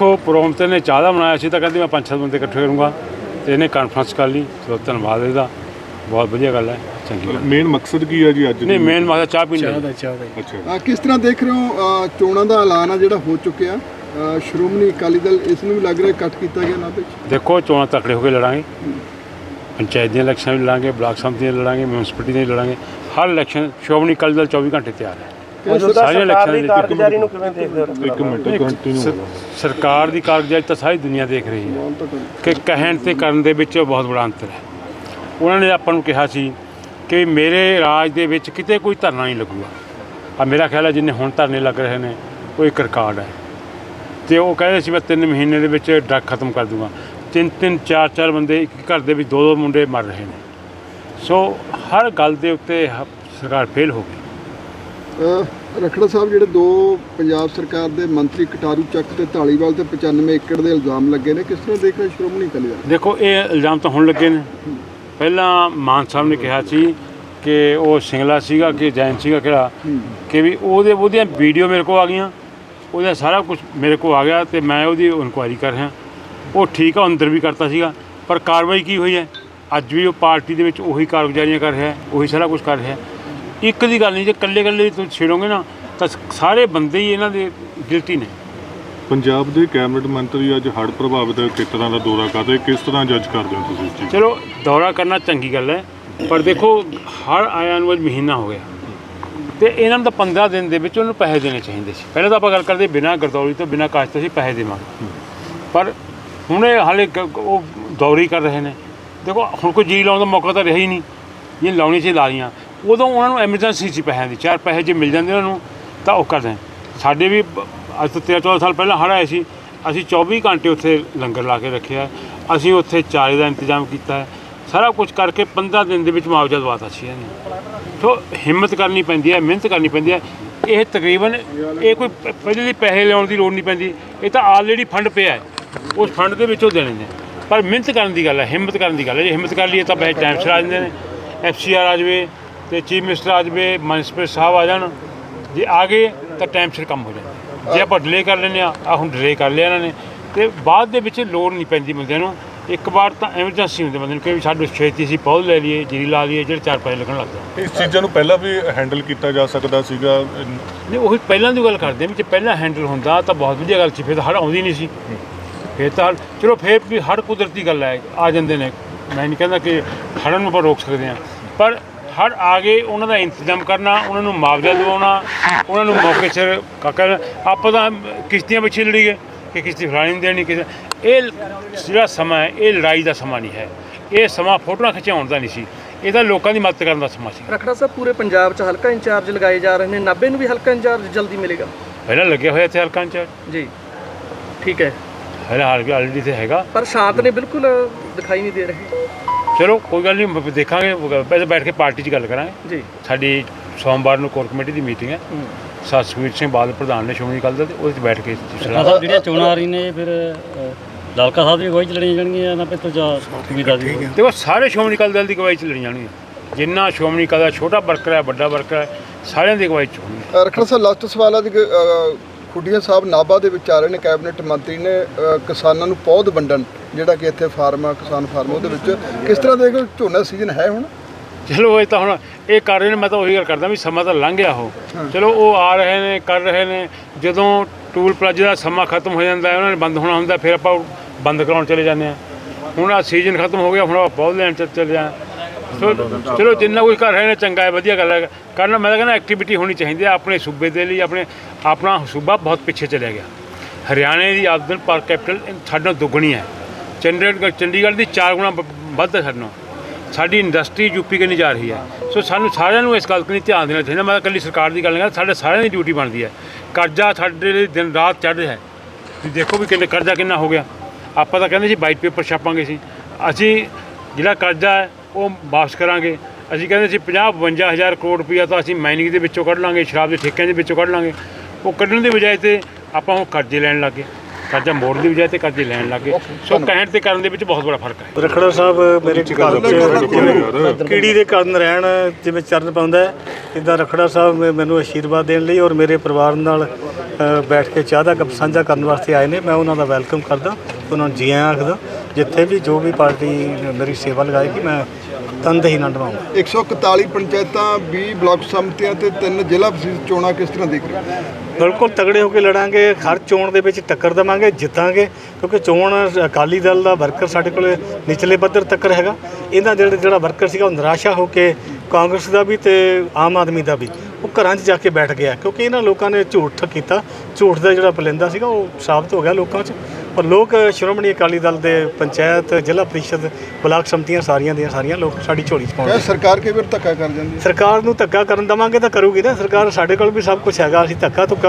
ਦੇਖੋ ਪ੍ਰੋਗਰਾਮ ਤੇ ਨੇ ਚਾਹ ਦਾ ਬਣਾਇਆ ਸੀ ਤਾਂ ਕਹਿੰਦੇ ਮੈਂ ਪੰਜ ਸੱਤ ਬੰਦੇ ਇਕੱਠੇ ਕਰੂੰਗਾ ਤੇ ਇਹਨੇ ਕਾਨਫਰੰਸ ਕਰ ਲਈ ਸੋ ਧੰਨਵਾਦ ਇਹਦਾ ਬਹੁਤ ਵਧੀਆ ਗੱਲ ਹੈ ਚੰਗੀ ਗੱਲ ਮੇਨ ਮਕਸਦ ਕੀ ਹੈ ਜੀ ਅੱਜ ਨਹੀਂ ਮੇਨ ਮਕਸਦ ਚਾਹ ਪੀਣ ਦਾ। ਅੱਛਾ ਕਿਸ ਤਰ੍ਹਾਂ ਦੇਖ ਰਹੇ ਹੋ ਚੋਣਾਂ ਦਾ ਐਲਾਨ ਆ ਜਿਹੜਾ ਹੋ ਚੁੱਕਿਆ? ਸ਼੍ਰੋਮਣੀ ਅਕਾਲੀ ਦਲ ਇਸ ਨੂੰ ਵੀ ਲੱਗ ਰਿਹਾ ਕੱਟ ਕੀਤਾ ਗਿਆ ਨਾਭੇ 'ਚ ਦੇਖੋ ਚੋਣਾਂ ਤਕੜੇ ਹੋ ਕੇ ਲੜਾਂਗੇ। ਪੰਚਾਇਤ ਦੀਆਂ ਇਲੈਕਸ਼ਨ ਵੀ ਲੜਾਂਗੇ ਬਲਾਕ ਸੰਮਤੀ ਦੀਆਂ ਲੜਾਂਗੇ ਮਿਊਨਿਸਪੈਲਿਟੀ ਦੀਆਂ ਲੜਾਂਗੇ। ਹਰ ਇਲੈਕਸ਼ਨ ਸ਼੍ਰੋਮਣੀ ਅਕਾਲੀ ਦਲ 24 ਘੰਟੇ ਤਿਆਰ ਹੈ। ਮੌਜੂਦਾ ਸਾਰੀਆਂ ਸਰਕਾਰ ਇਲੈਕਸ਼ਨਾਂ ਦੀ ਦੇ ਕਾਰਗੁਜ਼ਾਰੀ ਨੂੰ ਕਿਵੇਂ ਦੇਖਦੇ ਹੋ ਇੱਕ ਮਿੰਟ ਕੰਟੀਨਿਊ ਸ- ਸਰਕਾਰ ਦੀ ਕਾਰਗੁਜ਼ਾਰੀ ਤਾਂ ਸਾਰੀ ਦੁਨੀਆ ਦੇਖ ਰਹੀ ਹੈ ਕਿ ਕਹਿਣ ਤੇ ਕਰਨ ਦੇ ਵਿੱਚ ਬਹੁਤ ਬੜਾ ਅੰਤਰ ਹੈ। ਉਹਨਾਂ ਨੇ ਆਪਾਂ ਨੂੰ ਕਿਹਾ ਸੀ ਕਿ ਮੇਰੇ ਰਾਜ ਦੇ ਵਿੱਚ ਕਿਤੇ ਕੋਈ ਧਰਨਾ ਨਹੀਂ ਲੱਗੂਗਾ। ਆ ਮੇਰਾ ਖਿਆਲ ਹੈ ਜਿੰਨੇ ਹੁਣ ਧਰਨੇ ਲੱਗ ਰਹੇ ਨੇ ਉਹ ਇੱਕ ਰਿਕਾਰਡ ਹੈ। ਤੇ ਉਹ ਕਹਿੰਦੇ ਸੀ ਮੈਂ 3 ਮਹੀਨੇ ਦੇ ਵਿੱਚ ਡਰੱਗ ਖਤਮ ਕਰ ਦੂੰਗਾ। ਤਿੰਨ ਤਿੰਨ ਚਾਰ ਚਾਰ ਬੰਦੇ ਇੱਕ ਘਰ ਦੇ ਵਿੱਚ ਦੋ ਦੋ ਮੁੰਡੇ ਮਰ ਰਹੇ ਨੇ। ਸੋ ਹਰ ਗੱਲ ਦੇ ਉੱਤੇ ਹ- ਸਰਕਾਰ ਫੇਲ ਹੋ ਗਈ। ਅ, ਰਖੜਾ ਸਾਹਿਬ ਜਿਹੜੇ ਦੋ ਪੰਜਾਬ ਸਰਕਾਰ ਦੇ ਮੰਤਰੀ ਕਟਾਰੂ ਚੱਕ ਤੇ ਢਾਲੀਵਾਲ ਤੇ 95 ਏਕੜ ਦੇ ਇਲਜ਼ਾਮ ਲੱਗੇ ਨੇ ਕਿਸ ਤਰ੍ਹਾਂ ਦੇਖ ਰਹੇ ਸ਼੍ਰੋਮਣੀ ਅਕਾਲੀ ਦਲ? ਦੇਖੋ ਇਹ ਇਲਜ਼ਾਮ ਤਾਂ ਹੁਣ ਲੱਗੇ ਨੇ। ਪਹਿਲਾਂ ਮਾਨ ਸਾਹਿਬ ਨੇ ਕਿਹਾ ਸੀ ਕਿ ਉਹ ਸਿੰਗਲਾ ਸੀਗਾ ਕਿ ਜੈਨ ਸੀਗਾ ਕਿਹੜਾ ਕਿ ਵੀ ਉਹਦੇ ਉਹਦੀਆਂ ਵੀਡੀਓ ਮੇਰੇ ਕੋਲ ਆ ਗਈਆਂ ਉਹਦਾ ਸਾਰਾ ਕੁਝ ਮੇਰੇ ਕੋਲ ਆ ਗਿਆ ਤੇ ਮੈਂ ਉਹਦੀ ਇਨਕੁਆਇਰੀ ਕਰ ਰਿਹਾ। ਉਹ ਠੀਕ ਆ ਅੰਦਰ ਵੀ ਕਰਤਾ ਸੀਗਾ ਪਰ ਕਾਰਵਾਈ ਕੀ ਹੋਈ ਹੈ? ਅੱਜ ਵੀ ਉਹ ਪਾਰਟੀ ਦੇ ਵਿੱਚ ਉਹੀ ਕਾਰਗੁਜ਼ਾਰੀਆਂ ਕਰ ਰਿਹਾ ਉਹੀ ਸਾਰਾ ਕੁਝ ਕਰ ਰਿਹਾ। ਇੱਕ ਦੀ ਗੱਲ ਨਹੀਂ ਜੇ ਇਕੱਲੇ ਇਕੱਲੇ ਤੁਸੀਂ ਛੇੜੋਗੇ ਨਾ ਤਾਂ ਸਾਰੇ ਬੰਦੇ ਹੀ ਇਹਨਾਂ ਦੇ ਗਿਲਟੀ ਨੇ। ਪੰਜਾਬ ਦੇ ਕੈਬਨਿਟ ਮੰਤਰੀ ਅੱਜ ਹੜ੍ਹ ਪ੍ਰਭਾਵਿਤ ਖੇਤਰਾਂ ਦਾ ਦੌਰਾ ਕਰ ਰਹੇ ਕਿਸ ਤਰ੍ਹਾਂ ਜੱਜ ਕਰਦੇ ਹੋ ਤੁਸੀਂ? ਚਲੋ ਦੌਰਾ ਕਰਨਾ ਚੰਗੀ ਗੱਲ ਹੈ ਪਰ ਦੇਖੋ ਹਰ ਆਇਆ ਨੂੰ ਅੱਜ ਮਹੀਨਾ ਹੋ ਗਿਆ। ਤੇ ਇਹਨਾਂ ਨੂੰ ਤਾਂ 15 ਦਿਨ ਦੇ ਵਿੱਚ ਉਹਨੂੰ ਪੈਸੇ ਦੇਣੇ ਚਾਹੀਦੇ ਸੀ। ਪਹਿਲਾਂ ਤਾਂ ਆਪਾਂ ਗੱਲ ਕਰਦੇ ਬਿਨਾਂ ਗਰਦੌਰੀ ਤੋਂ ਬਿਨਾਂ ਕਾਸ਼ ਤੋਂ ਅਸੀਂ ਪੈਸੇ ਦੇਵਾਂਗੇ। ਪਰ ਹੁਣ ਇਹ ਹਾਲੇ ਉਹ ਦੌਰੀ ਕਰ ਰਹੇ ਨੇ। ਦੇਖੋ ਹੁਣ ਕੋਈ ਜੀ ਲਾਉਣ ਦਾ ਮੌਕਾ ਤਾਂ ਰਿਹਾ ਹੀ ਨਹੀਂ। ਇਹ ਲਾਉਣੀ ਸੀ ਲਾਈਆਂ ਉਦੋਂ ਉਹਨਾਂ ਨੂੰ ਐਮਰਜੈਂਸੀ ਸੀ ਪੈਸਿਆਂ ਦੀ, ਚਾਰ ਪੈਸੇ ਜੇ ਮਿਲ ਜਾਂਦੇ ਉਹਨਾਂ ਨੂੰ, ਤਾਂ ਉਹ ਕਰਦੇ ਸਾਡੇ ਵੀ ਅੱਜ ਤੋਂ 13 14 ਸਾਲ ਪਹਿਲਾਂ ਹੜ੍ਹ ਆਏ ਸੀ, ਅਸੀਂ 24 ਘੰਟੇ ਉੱਥੇ ਲੰਗਰ ਲਾ ਕੇ ਰੱਖਿਆ, ਅਸੀਂ ਉੱਥੇ ਚਾਰੇ ਦਾ ਇੰਤਜ਼ਾਮ ਕੀਤਾ, ਸਾਰਾ ਕੁਝ ਕਰਕੇ 15 ਦਿਨ ਦੇ ਵਿੱਚ ਮੁਆਵਜ਼ਾ ਦਵਾਤਾ ਸੀ ਇਹਨੇ ਸੋ ਹਿੰਮਤ ਕਰਨੀ ਪੈਂਦੀ ਹੈ, ਮਿਹਨਤ ਕਰਨੀ ਪੈਂਦੀ ਹੈ। ਇਹ ਤਕਰੀਬਨ ਇਹ ਕੋਈ ਪਹਿਲੇ ਦੀ ਪੈਸੇ ਲਿਆਉਣ ਦੀ ਲੋੜ ਨਹੀਂ ਪੈਂਦੀ, ਇਹ ਤਾਂ ਆਲਰੇਡੀ ਫੰਡ ਪਿਆ ਹੈ। ਉਸ ਫੰਡ ਦੇ ਵਿੱਚੋਂ ਦੇਣੇ ਨੇ। ਪਰ ਮਿਹਨਤ ਕਰਨ ਦੀ ਗੱਲ ਹੈ, ਹਿੰਮਤ ਕਰਨ ਦੀ ਗੱਲ ਹੈ। ਜੇ ਹਿੰਮਤ ਕਰ ਲਈਏ ਤਾਂ ਪੈਸੇ ਟਾਈਮ ਸਿਰ ਆ ਜਾਂਦੇ ਨੇ ਐਫਸੀਆਰ ਆ ਜਾਵੇ ਤੇ ਚੀਫ ਮਿਨਿਸਟਰ ਆ ਜਾਵੇ ਮਿਨਿਸਟਰ ਸਾਹਿਬ ਆ ਜਾਣ। ਜੇ ਆ ਗਏ ਤਾਂ ਟਾਈਮ ਸਿਰ ਕੰਮ ਹੋ ਜਾਂਦਾ ਜੇ ਆਪਾਂ ਡਿਲੇ ਕਰ ਲੈਂਦੇ ਆ ਆ ਹੁਣ ਡਿਲੇ ਕਰ ਲਿਆ ਇਹਨਾਂ ਨੇ। ਤੇ ਬਾਅਦ ਦੇ ਵਿੱਚ ਲੋੜ ਨਹੀਂ ਪੈਂਦੀ ਬੰਦਿਆਂ ਨੂੰ। ਇੱਕ ਵਾਰ ਤਾਂ ਐਮਰਜੈਂਸੀ ਹੁੰਦੀ ਬੰਦੇ ਨੂੰ ਕਿ ਵੀ ਸਾਡੇ ਛੇਤੀ ਅਸੀਂ ਪੌਦ ਲੈ ਲਈਏ ਜੀਰੀ ਲਾ ਲਈਏ ਜਿਹੜੇ ਚਾਰ ਪੈਸੇ ਲੱਗਣ ਲੱਗ ਜਾਂਦੇ ਇਸ ਚੀਜ਼ਾਂ ਨੂੰ ਪਹਿਲਾਂ ਵੀ ਹੈਂਡਲ ਕੀਤਾ ਜਾ ਸਕਦਾ ਸੀਗਾ? ਨਹੀਂ ਉਹੀ ਪਹਿਲਾਂ ਦੀ ਗੱਲ ਕਰਦੇ ਵੀ ਜੇ ਪਹਿਲਾਂ ਹੈਂਡਲ ਹੁੰਦਾ ਤਾਂ ਬਹੁਤ ਵਧੀਆ ਗੱਲ ਸੀ ਫਿਰ ਤਾਂ ਹੜ ਆਉਂਦੀ ਨਹੀਂ ਸੀ। ਫਿਰ ਤਾਂ ਚਲੋ ਫਿਰ ਵੀ ਹੜ ਕੁਦਰਤੀ ਗੱਲ ਹੈ ਆ ਜਾਂਦੇ ਨੇ। ਮੈਂ ਨਹੀਂ ਕਹਿੰਦਾ ਕਿ ਹੜ੍ਹਾਂ ਨੂੰ ਆਪਾਂ ਰੋਕ ਸਕਦੇ ਹਾਂ। ਪਰ ਹੜ ਆ ਗਏ ਉਹਨਾਂ ਦਾ ਇੰਤਜ਼ਾਮ ਕਰਨਾ ਉਹਨਾਂ ਨੂੰ ਮੁਆਵਜ਼ਾ ਦਿਵਾਉਣਾ ਉਹਨਾਂ ਨੂੰ ਮੌਕੇ ਸਿਰ ਕਾਕਾ ਆਪਾਂ ਤਾਂ ਕਿਸ਼ਤੀਆਂ ਪਿੱਛੇ ਲੜੀ ਗਏ ਕਿ ਕਿਸ਼ਤੀ ਫਲਾਣੀ ਨਹੀਂ ਦੇਣੀ ਕਿਸੇ ਇਹ ਜਿਹੜਾ ਸਮਾਂ ਹੈ ਇਹ ਲੜਾਈ ਦਾ ਸਮਾਂ ਨਹੀਂ ਹੈ। ਇਹ ਸਮਾਂ ਫੋਟੋਆਂ ਖਿਚਾਉਣ ਦਾ ਨਹੀਂ ਸੀ। ਇਹ ਤਾਂ ਲੋਕਾਂ ਦੀ ਮਦਦ ਕਰਨ ਦਾ ਸਮਾਂ ਸੀ। ਰਖੜਾ ਸਾਹਿਬ ਪੂਰੇ ਪੰਜਾਬ 'ਚ ਹਲਕਾ ਇੰਚਾਰਜ ਲਗਾਏ ਜਾ ਰਹੇ ਨੇ। ਨਾਭੇ ਨੂੰ ਵੀ ਹਲਕਾ ਇੰਚਾਰਜ ਜਲਦੀ ਮਿਲੇਗਾ? ਪਹਿਲਾਂ ਲੱਗਿਆ ਹੋਇਆ ਇੱਥੇ ਹਲਕਾਂ ਚ ਜੀ। ਠੀਕ ਹੈ। ਪਹਿਲਾਂ ਆਲਰੇਡੀ ਤੇ ਹੈਗਾ ਪਰ ਸ਼ਾਂਤ ਨੇ ਬਿਲਕੁਲ ਦਿਖਾਈ ਨਹੀਂ ਦੇ ਰਹੇ। ਚਲੋ ਕੋਈ ਗੱਲ ਨਹੀਂ ਬ- ਦੇਖਾਂਗੇ ਪਹਿਲੇ ਬੈਠ ਕੇ ਪਾਰਟੀ 'ਚ ਗੱਲ ਕਰਾਂਗੇ। ਜੀ। ਸਾਡੀ ਸੋਮਵਾਰ ਨੂੰ ਕੋਰ ਕਮੇਟੀ ਦੀ ਮੀਟਿੰਗ ਹੈ। ਹੂੰ। ਸਤਸਵੀਰ ਸਿੰਘ ਬਾਦਲ ਪ੍ਰਧਾਨ ਨੇ ਸ਼੍ਰੋਮਣੀ ਅਕਾਲੀ ਦਲ ਦੇ ਉਹਦੇ 'ਚ ਬੈਠ ਕੇ ਸਲਾਹ ਸਾਹਿਬ ਜਿਹੜੀਆਂ ਚੋਣਾਂ ਆ ਰਹੀਆਂ ਨੇ ਫਿਰ ਅ, ਲਾਲਕਾ ਸਾਹਿਬ ਦੀ ਅਗਵਾਈ ਚ ਲੜੀਆਂ ਜਾਣਗੀਆਂ ਨਾ ਪਿੱਤੋਂ ਜਾ ਸੁਵਿਧਾ ਦੀ ਦੇਖੋ ਸਾਰੇ ਸ਼੍ਰੋਮਣੀ ਅਕਾਲੀ ਦਲ ਦੀ ਅਗਵਾਈ 'ਚ ਲੜੀਆਂ ਜਾਣਗੀਆਂ। ਜਿੰਨਾ ਸ਼੍ਰੋਮਣੀ ਅਕਾਲੀ ਦਾ ਛੋਟਾ ਵਰਕਰ ਹੈ ਵੱਡਾ ਵਰਕਰ ਹੈ ਸਾਰਿਆਂ ਦੀ ਅਗਵਾਈ 'ਚ ਹੋਣਗੇ ਰਖੜਾ ਸਾਹਿਬ ਲਾਸਟ ਸਵਾਲ ਆ ਜੀ ਖੁੱਡੀਆਂ ਸਾਹਿਬ ਨਾਭਾ ਦੇ ਵਿੱਚ ਆ ਰਹੇ ਨੇ ਕੈਬਨਿਟ ਮੰਤਰੀ ਨੇ ਅ, ਕਿਸਾਨਾਂ ਨੂੰ ਪੌਦ ਵੰਡਣ ਜਿਹੜਾ ਕਿ ਇੱਥੇ ਫਾਰਮ ਆ ਕਿਸਾਨ ਫਾਰਮ ਉਹਦੇ ਵਿੱਚ। ਕਿਸ ਤਰ੍ਹਾਂ ਦੇ ਝੋਨਾ ਸੀਜ਼ਨ ਹੈ ਹੁਣ? ਚਲੋ ਇਹ ਤਾਂ ਹੁਣ ਇਹ ਕਰ ਰਹੇ ਨੇ ਮੈਂ ਤਾਂ ਉਹੀ ਗੱਲ ਕਰਦਾ ਵੀ ਸਮਾਂ ਤਾਂ ਲੰਘ ਗਿਆ ਉਹ। ਚਲੋ ਉਹ ਆ ਰਹੇ ਨੇ ਕਰ ਰਹੇ ਨੇ ਜਦੋਂ ਟੂਲ ਪਲਾਜ਼ੇ ਦਾ ਸਮਾਂ ਖਤਮ ਹੋ ਜਾਂਦਾ ਹੈ ਉਹਨਾਂ ਨੇ ਬੰਦ ਹੋਣਾ ਹੁੰਦਾ ਫਿਰ ਆਪਾਂ ਉਹ ਬੰਦ ਕਰਾਉਣ ਚਲੇ ਜਾਂਦੇ ਆ ਹੁਣ ਆ ਸੀਜ਼ਨ ਖਤਮ ਹੋ ਗਿਆ ਹੁਣ ਆਪਾਂ ਬਹੁਤ ਲੈਣ ਚ ਚਲੇ ਜਾ ਸੋ ਚਲੋ ਜਿੰਨਾ ਕੁਝ ਕਰ ਰਹੇ ਨੇ, ਚੰਗਾ ਹੈ, ਵਧੀਆ ਗੱਲ ਹੈ। ਕਰਨਾ, ਮੈਂ ਤਾਂ ਕਹਿੰਦਾ ਐਕਟੀਵਿਟੀ ਹੋਣੀ ਚਾਹੀਦੀ ਹੈ ਆਪਣੇ ਸੂਬੇ ਦੇ ਲਈ, ਆਪਣੇ, ਆਪਣਾ ਸੂਬਾ ਬਹੁਤ ਪਿੱਛੇ ਚਲਿਆ ਗਿਆ। ਹਰਿਆਣੇ ਦੀ ਆਮਦਨ ਪਰ ਕੈਪੀਟਲ ਸਾਡੇ ਨਾਲੋਂ ਦੁੱਗਣੀ ਹੈ। ਚੰਡੀਗੜ੍ਹ ਚੰਡੀਗੜ੍ਹ ਦੀ ਚਾਰ ਗੁਣਾ ਬ- ਵੱਧ ਹੈ ਸਾਡੇ ਨਾਲੋਂ। ਸਾਡੀ ਇੰਡਸਟਰੀ ਯੂਪੀ ਕਨੀ ਜਾ ਰਹੀ ਹੈ। ਸੋ ਸਾਨੂੰ ਸਾਰਿਆਂ ਨੂੰ ਇਸ ਗੱਲ ਕਨੀ ਧਿਆਨ ਦੇਣਾ ਚਾਹੀਦਾ। ਮੈਂ ਤਾਂ ਇਕੱਲੀ ਸਰਕਾਰ ਦੀ ਗੱਲ ਨਹੀਂ ਕਰਦਾ, ਸਾਡੇ ਸਾਰਿਆਂ ਦੀ ਡਿਊਟੀ ਬਣਦੀ ਹੈ। ਕਰਜ਼ਾ ਸਾਡੇ ਲਈ ਦਿਨ ਰਾਤ ਚੜ੍ਹ ਰਿਹਾ ਹੈ। ਤੁਸੀਂ ਦੇਖੋ ਵੀ ਕਿੰਨੇ, ਕਰਜ਼ਾ ਕਿੰਨਾ ਹੋ ਗਿਆ। ਆਪਾਂ ਤਾਂ ਕਹਿੰਦੇ ਸੀ ਵਾਈਟ ਪੇਪਰ ਛਾਪਾਂਗੇ ਸੀ। ਅਸੀਂ ਜਿਹੜਾ ਕਰਜ਼ਾ ਹੈ ਉਹ ਵਾਪਸ ਕਰਾਂਗੇ। ਅਸੀਂ ਕਹਿੰਦੇ ਸੀ 50 52 ਹਜ਼ਾਰ ਕਰੋੜ ਰੁਪਈਆ ਤਾਂ ਅਸੀਂ ਮਾਈਨਿੰਗ ਦੇ ਵਿੱਚੋਂ ਕੱਢ ਲਾਂਗੇ ਸ਼ਰਾਬ ਦੇ ਠੇਕਿਆਂ ਦੇ ਵਿੱਚੋਂ ਕੱਢ ਲਾਂਗੇ। ਉਹ ਕੱਢਣ ਦੀ ਬਜਾਏ ਤੇ ਆਪਾਂ ਹੁਣ ਕਰਜ਼ੇ ਲੈਣ ਲੱਗੇ ਕਰਜ਼ਾ ਮੋੜਨ ਦੀ ਬਜਾਏ ਤੇ ਕਰਜ਼ੇ ਲੈਣ ਲੱਗੇ ਸੋ ਕਹਿਣ ਤੇ ਕਰਨ ਦੇ ਵਿੱਚ ਬਹੁਤ ਬੜਾ ਫ਼ਰਕ ਹੈ। ਰਖੜਾ ਸਾਹਿਬ ਮੇਰੇ ਘਰ ਕੀੜੀ ਦੇ ਕਾਰਨ ਰਹਿਣ ਜਿਵੇਂ ਚਰਨ ਪਾਉਂਦਾ ਇਦਾਂ ਰਖੜਾ ਸਾਹਿਬ ਮੈਨੂੰ ਆਸ਼ੀਰਵਾਦ ਦੇਣ ਲਈ ਔਰ ਮੇਰੇ ਪਰਿਵਾਰ ਨਾਲ ਬੈਠ ਕੇ ਚਾਹ ਦਾ ਕੱਪ ਸਾਂਝਾ ਕਰਨ ਵਾਸਤੇ ਆਏ ਨੇ। ਮੈਂ ਉਹਨਾਂ ਦਾ ਵੈਲਕਮ ਕਰਦਾ ਉਹਨਾਂ ਨੂੰ ਜੀ ਆਇਆਂ ਆਖਦਾ। ਜਿੱਥੇ ਵੀ ਜੋ ਵੀ ਪਾਰਟੀ ਮੇਰੀ ਸੇਵਾ ਲਗਾਏਗੀ ਮੈਂ ਤਨਦੇਹੀ ਨਾਲ ਨਿਭਾਊਂਗਾ 141 ਪੰਚਾਇਤਾਂ 20 ਬਲਾਕ ਸੰਮਤੀਆਂ ਤੇ ਤਿੰਨ ਜ਼ਿਲ੍ਹਾ ਪ੍ਰੀਸ਼ਦ ਚੋਣਾਂ ਕਿਸ ਤਰ੍ਹਾਂ ਦੇਖ ਰਹੇ ਬਿਲਕੁਲ ਤਗੜੇ ਹੋ ਕੇ ਲੜਾਂਗੇ ਹਰ ਚੋਣ ਦੇ ਵਿੱਚ ਟੱਕਰ ਦੇਵਾਂਗੇ ਜਿੱਤਾਂਗੇ ਕਿਉਂਕਿ ਚੋਣ ਅਕਾਲੀ ਦਲ ਦਾ ਵਰਕਰ ਸਾਡੇ ਕੋਲ ਨਿਚਲੇ ਪੱਧਰ ਤੱਕ ਹੈਗਾ। ਇਹਨਾਂ ਜਿਹੜਾ ਜਿਹੜਾ ਵਰਕਰ ਸੀਗਾ ਉਹ ਨਿਰਾਸ਼ਾ ਹੋ ਕੇ ਕਾਂਗਰਸ ਦਾ ਵੀ ਤੇ ਆਮ ਆਦਮੀ ਦਾ ਵੀ ਉਹ ਘਰਾਂ 'ਚ ਜਾ ਕੇ ਬੈਠ ਗਿਆ ਕਿਉਂਕਿ ਇਹਨਾਂ ਲੋਕਾਂ ਨੇ ਝੂਠ ਕੀਤਾ। ਝੂਠ ਦਾ ਜਿਹੜਾ ਪਲੰਦਾ ਸੀਗਾ ਉਹ ਸਾਬਤ ਹੋ ਗਿਆ ਲੋਕਾਂ 'ਚ। ਪਰ ਲੋਕ ਸ਼੍ਰੋਮਣੀ ਅਕਾਲੀ ਦਲ ਦੇ ਪੰਚਾਇਤ ਜ਼ਿਲ੍ਹਾ ਪ੍ਰੀਸ਼ਦ ਬਲਾਕ ਸੰਮਤੀਆਂ ਸਾਰੀਆਂ ਦੀਆਂ ਸਾਰੀਆਂ ਲੋਕ ਸਾਡੀ ਝੋਲੀ 'ਚ ਕਿਹਾ ਸਰਕਾਰ ਕਈ ਵਾਰ ਧੱਕਾ ਕਰ ਜਾਂਦੀ ਹੈ? ਸਰਕਾਰ ਨੂੰ ਧੱਕਾ ਕਰਨ ਦਵਾਂਗੇ ਤਾਂ ਕਰੂਗੀ ਨਾ। ਸਰਕਾਰ ਸਾਡੇ ਕੋਲ ਵੀ ਸਭ ਕੁਝ ਹੈਗਾ ਅਸੀਂ ਧੱਕਾ ਧੁੱਕਾ